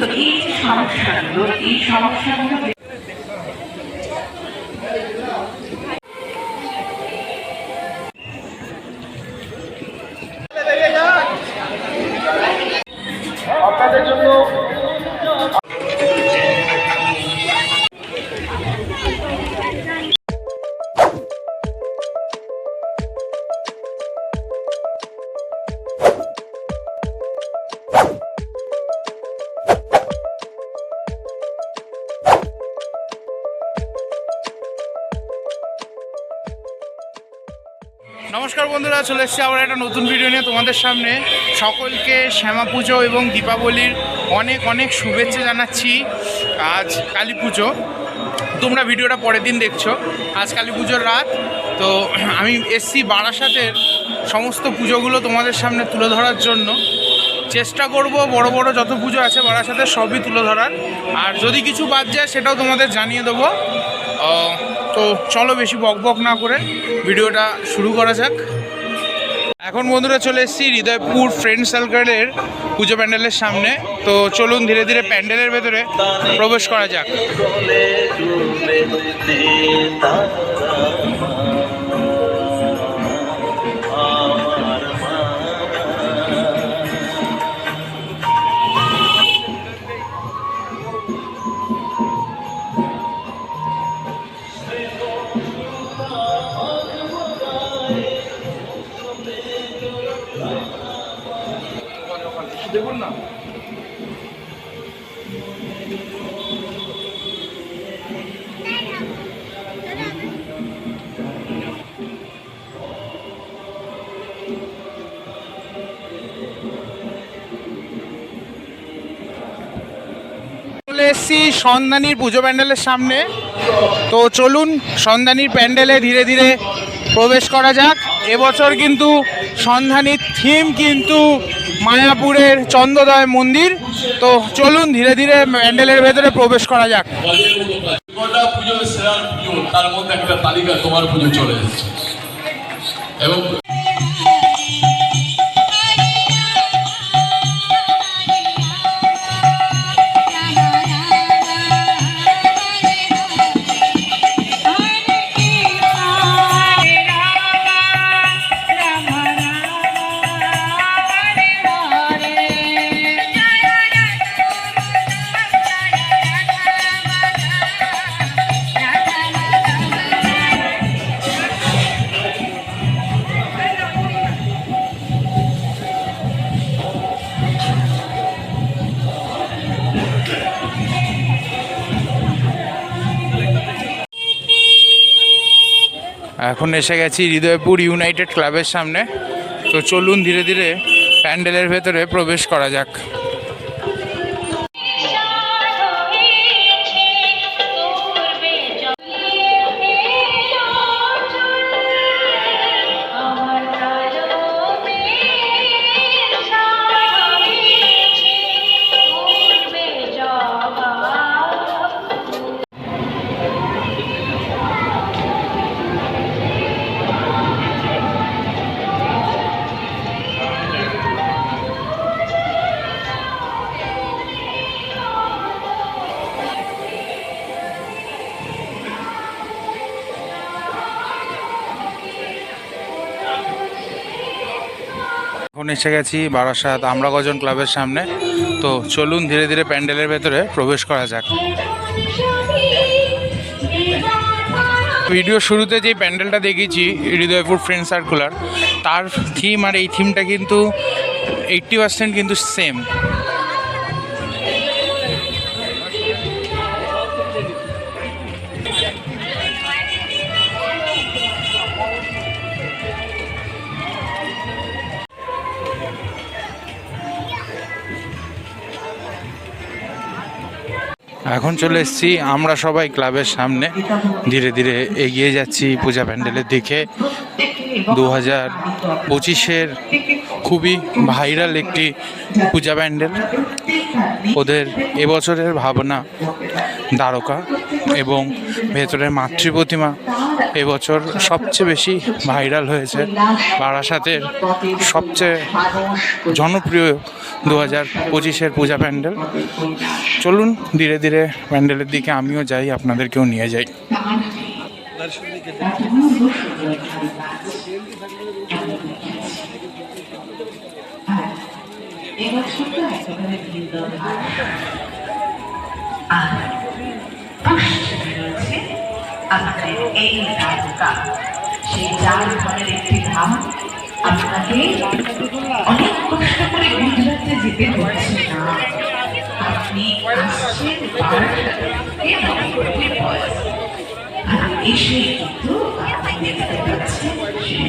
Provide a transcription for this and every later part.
তো এই যে সমস্যাগুলো এই সমস্যাগুলো নমস্কার বন্ধুরা, চলে এসেছি আবার একটা নতুন ভিডিও নিয়ে তোমাদের সামনে। সকলকে শ্যামা পুজো এবং দীপাবলির অনেক অনেক শুভেচ্ছা জানাচ্ছি। আজ কালী পুজো। তোমরা ভিডিওটা পরের দিন দেখছ। আজ কালী পুজোর রাত। তো আমি এসছি বারাসাতের সমস্ত পুজোগুলো তোমাদের সামনে তুলে ধরার জন্য। চেষ্টা করব, বড় বড় যত পুজো আছে সাথে সবই তুলে ধরার। আর যদি কিছু বাদ যায় সেটাও তোমাদের জানিয়ে দেবো। তো চলো বেশি বক বক না করে ভিডিওটা শুরু করা যাক। এখন বন্ধুরা চলে এসেছি হৃদয়পুর ফ্রেন্ড সার্কেলের পুজো প্যান্ডেলের সামনে। তো চলুন ধীরে ধীরে প্যান্ডেলের ভেতরে প্রবেশ করা যাক। চলে এসছি সন্ধানীর পুজো প্যান্ডেলের সামনে। তো চলুন সন্ধানীর প্যান্ডেলে ধীরে ধীরে প্রবেশ করা যাক। এবছর কিন্তু সন্ধানীর থিম কিন্তু মায়াপুরের চন্দ্রদয় মন্দির। তো চলুন ধীরে ধীরে প্যান্ডেলের ভেতরে প্রবেশ করা যাক। তার মধ্যে একটা তালিকা, তোমার পুজো চলে এবং এখন এসে গেছি হৃদয়পুর ইউনাইটেড ক্লাবের সামনে। তো চলুন ধীরে ধীরে প্যান্ডেলের ভেতরে প্রবেশ করা যাক। এসে গেছি বারাসাত আমরা গজন ক্লাবের সামনে। তো চলুন ধীরে ধীরে প্যান্ডেলের ভেতরে প্রবেশ করা যাক। ভিডিও শুরুতে যে প্যান্ডেলটা দেখেছি, হৃদয়পুর ফ্রেন্ড সার্কুলার তার থিম আর এই থিমটা কিন্তু এইট্টি পার্সেন্ট কিন্তু সেম এখন চলে এসেছি আমরা সবাই ক্লাবের সামনে। ধীরে ধীরে এগিয়ে যাচ্ছি পূজা প্যান্ডেলের দিকে। দু হাজার পঁচিশের খুবই ভাইরাল একটি পূজা প্যান্ডেল। ওদের এবছরের ভাবনা দ্বারকা এবং ভেতরের মাতৃ প্রতিমা এবছর সবচেয়ে বেশি ভাইরাল হয়েছে বারাসাতের সবচেয়ে জনপ্রিয় দু হাজার পঁচিশের পূজা প্যান্ডেল। চলুন ধীরে ধীরে প্যান্ডেলের দিকে আমিও যাই, আপনাদেরকেও নিয়ে যাই। এবছরটা একেবারে ভিন্ন আর পশ্চিমে রয়েছে আমাদের এই রাজকা সেই চার ঘরের একটি ধাম আপনাকে অনেক কষ্ট করে না আপনি আসছেন আর এসে কিন্তু আপনি দেখতে পাচ্ছেন সেই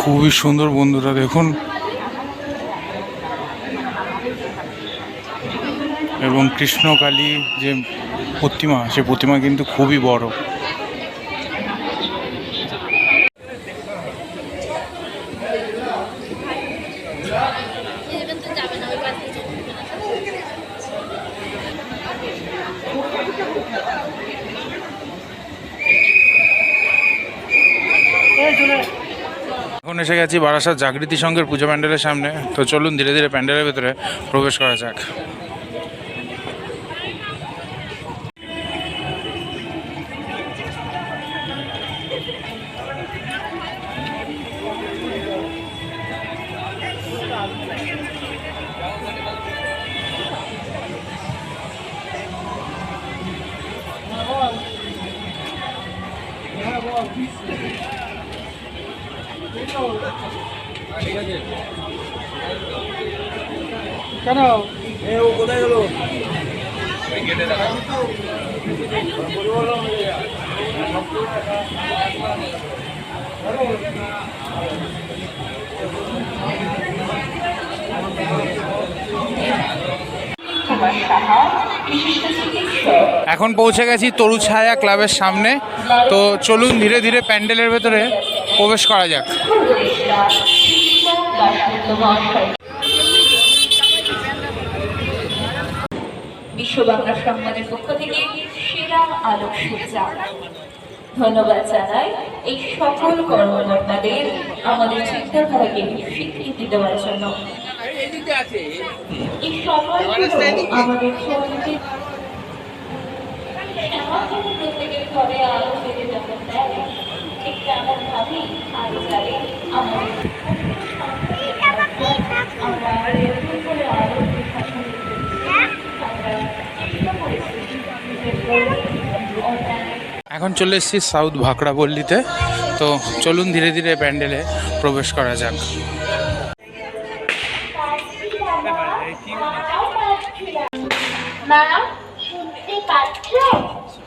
খুবই সুন্দর বন্ধুরা দেখুন। এবং কৃষ্ণকালী যে প্রতিমা সে প্রতিমা কিন্তু খুবই বড় এবার তো যাবে না ওই পাশে এখন এসে গেছি বারাসাত জাগৃতি সংঘের পুজো প্যান্ডেলের সামনে। তো চলুন ধীরে ধীরে প্যান্ডেলের ভেতরে প্রবেশ করা যাক। চিকিৎসক এখন পৌঁছে গেছি তরু ছায়া ক্লাবের সামনে। তো চলুন ধীরে ধীরে প্যান্ডেলের ভেতরে প্রবেশ করা যাক। বিশ্ব বাংলা সংবাদের পক্ষ থেকে সেরা আলোকসজ্জা ধন্যবাদ জানাই এই সকল কর্মকর্তাদের আমাদের চিন্তাধারাকে স্বীকৃতি দেওয়ার জন্য। এই সময়গুলো আমাদের সমাজের প্রত্যেকের ঘরে আলো ফেলে যখন দেয় ঠিক তেমন ভাবেই আলো জ্বালে আমাদের আমরা করে আলো এখন চলে এসেছি সাউথ ভাকড়াপল্লিতে। তো চলুন ধীরে ধীরে প্যান্ডেলে প্রবেশ করা যাক।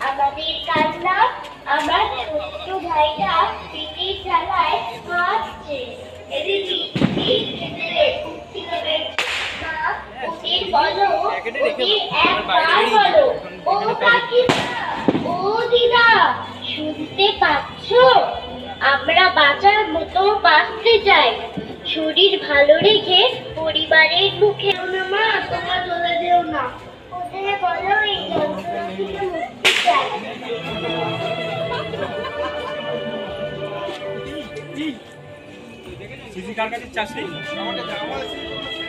আমাদের কান্না ছোট্ট ভাইটা এদিকে বলো। ও কাকিমা ও দিদা শুনতে পাচ্ছ? আমরা বাঁচার মতো বাঁচতে চাই। শরীর ভালো রেখে পরিবারের মুখে মা তোমরা চলে যেও না। ওদের বলো এই যন্ত্রণা থেকে মুক্তি চাই।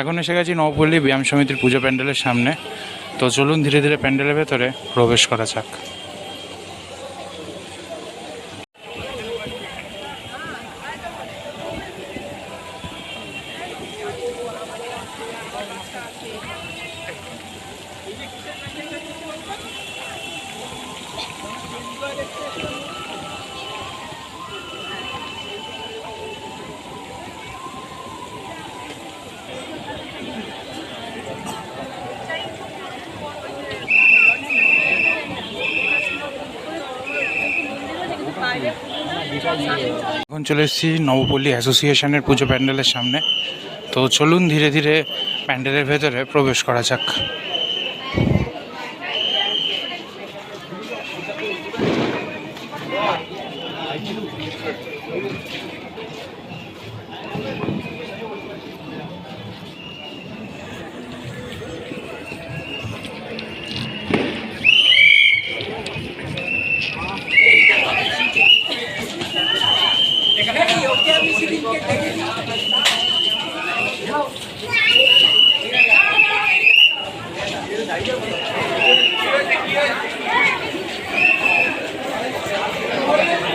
এখন এসে গেছি নবপল্লী ব্যায়াম সমিতির পুজো প্যান্ডেলের সামনে। তো চলুন ধীরে ধীরে প্যান্ডেলের ভেতরে প্রবেশ করা যাক। চলে এসেছি নবপল্লী অ্যাসোসিয়েশনের পুজো প্যান্ডেলের সামনে। তো চলুন ধীরে ধীরে প্যান্ডেলের ভেতরে প্রবেশ করা যাক। এসে গেছি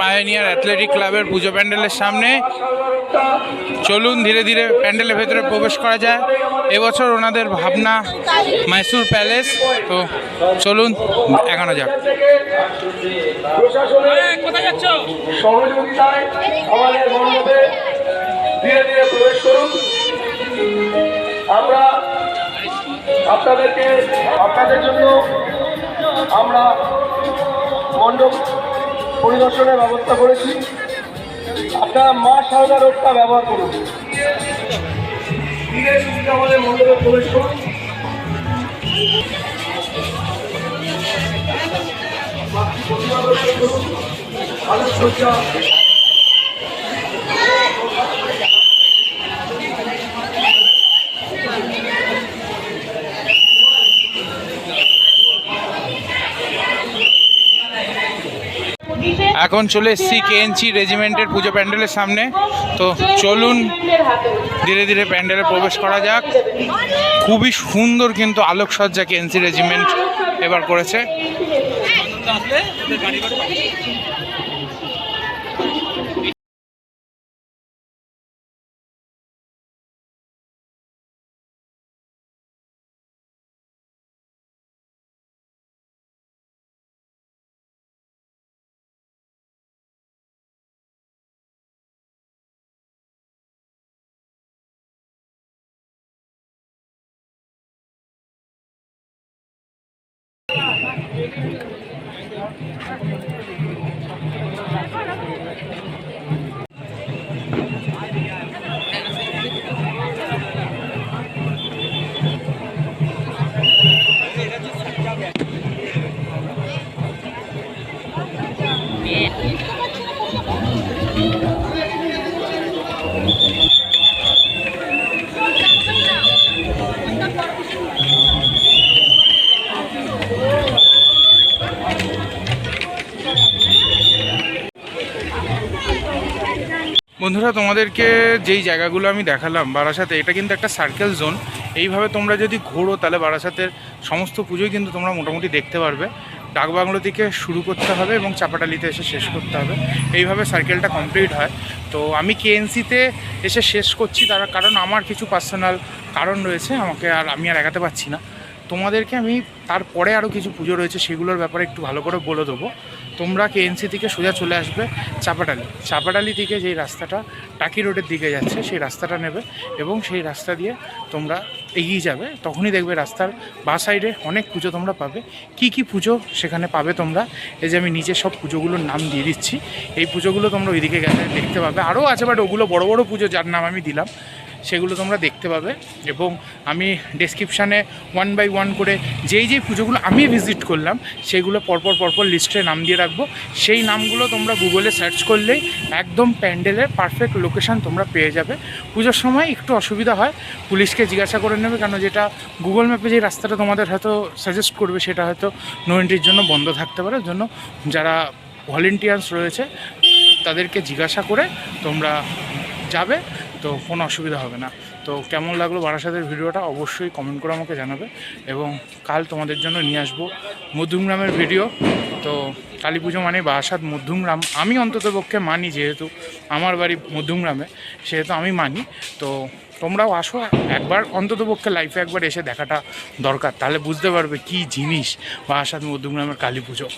পায়োনিয়ার অ্যাথলেটিক ক্লাবের পুজো প্যান্ডেলের সামনে। চলুন ধীরে ধীরে প্যান্ডেলের ভেতরে প্রবেশ করা যায়। এবছর ওনাদের ভাবনা মাইসুর প্যালেস তো চলুন এগানো যাক। সহযোগিতায় আমাদের মণ্ডপে ধীরে ধীরে প্রবেশ করুন। আমরা আপনাদেরকে আপনাদের জন্য আমরা মণ্ডপ পরিদর্শনের ব্যবস্থা করেছি। আপনারা মা সারদা রোডটা ব্যবহার করুন। আমাদের মণ্ডপে প্রবেশ করুন। আলোকসজ্জা এখন চলে এসছি কেএনসি রেজিমেন্টের পুজো প্যান্ডেলের সামনে। তো চলুন, ধীরে ধীরে প্যান্ডেলে প্রবেশ করা যাক। খুবই সুন্দর কিন্তু আলোকসজ্জা কেএনসি রেজিমেন্ট এবার করেছে। Thank you. বন্ধুরা, তোমাদেরকে যেই জায়গাগুলো আমি দেখালাম, বারাসাতে, এটা কিন্তু একটা সার্কেল জোন এইভাবে তোমরা যদি ঘোরো, তাহলে বারাসাতের সমস্ত পুজোই কিন্তু তোমরা মোটামুটি দেখতে পারবে। ডাকবাংলো থেকে শুরু করতে হবে এবং চাপাটালিতে এসে শেষ করতে হবে। এইভাবে সার্কেলটা কমপ্লিট হয়। তো আমি কেএনসিতে এসে শেষ করছি, তার কারণ আমার কিছু পার্সোনাল কারণ রয়েছে, আমাকে আর আমি আর এগাতে পারছি না। তোমাদেরকে আমি তারপরে আরও কিছু পুজো রয়েছে, সেগুলোর ব্যাপারে একটু ভালো করে বলে দেবো। তোমরা কেএনসি থেকে সোজা চলে আসবে চাপাডালি চাপাডালি থেকে যেই রাস্তাটা টাকি রোডের দিকে যাচ্ছে, সেই রাস্তাটা নেবে এবং সেই রাস্তা দিয়ে তোমরা এগিয়ে যাবে। তখনই দেখবে রাস্তার বা সাইডে অনেক পুজো তোমরা পাবে। কি কি পুজো সেখানে পাবে তোমরা? এই যে আমি নিচে সব পুজোগুলোর নাম দিয়ে দিচ্ছি। এই পুজোগুলো তোমরা ওইদিকে গেলে দেখতে পাবে। আরও আছে বাট ওগুলো বড় বড় পুজো যার নাম আমি দিলাম। সেগুলো তোমরা দেখতে পাবে এবং আমি ডেসক্রিপশানে ওয়ান বাই ওয়ান করে যেই যেই পুজোগুলো আমি ভিজিট করলাম, সেগুলো পরপর পরপর লিস্টে নাম দিয়ে রাখব। সেই নামগুলো তোমরা গুগলে সার্চ করলেই একদম প্যান্ডেলের পারফেক্ট লোকেশান তোমরা পেয়ে যাবে। পুজোর সময় একটু অসুবিধা হয়, পুলিশকে জিজ্ঞাসা করে নেবে কেন যেটা গুগল ম্যাপে যে রাস্তাটা তোমাদের হয়তো সাজেস্ট করবে সেটা হয়তো নো এন্ট্রির জন্য বন্ধ থাকতে পারে। জন্য যারা ভলেন্টিয়ার্স রয়েছে, তাদেরকে জিজ্ঞাসা করে তোমরা যাবে। তো কোনো অসুবিধা হবে না। তো কেমন লাগল বারাসাতের ভিডিওটা অবশ্যই কমেন্ট করে আমাকে জানাবে এবং কাল তোমাদের জন্য নিয়ে আসব মধ্যমগ্রামের ভিডিও। তো কালী পুজো মানে বারাসাত মধ্যমগ্রাম আমি অন্ততপক্ষে মানি যেহেতু আমার বাড়ি মধ্যমগ্রামে সেহেতু আমি মানি। তো তোমরাও আসো, একবার অন্ততপক্ষে লাইফে একবার এসে দেখাটা দরকার। তাহলে বুঝতে পারবে কি জিনিস বারাসাত মধ্যমগ্রামের কালী পুজো।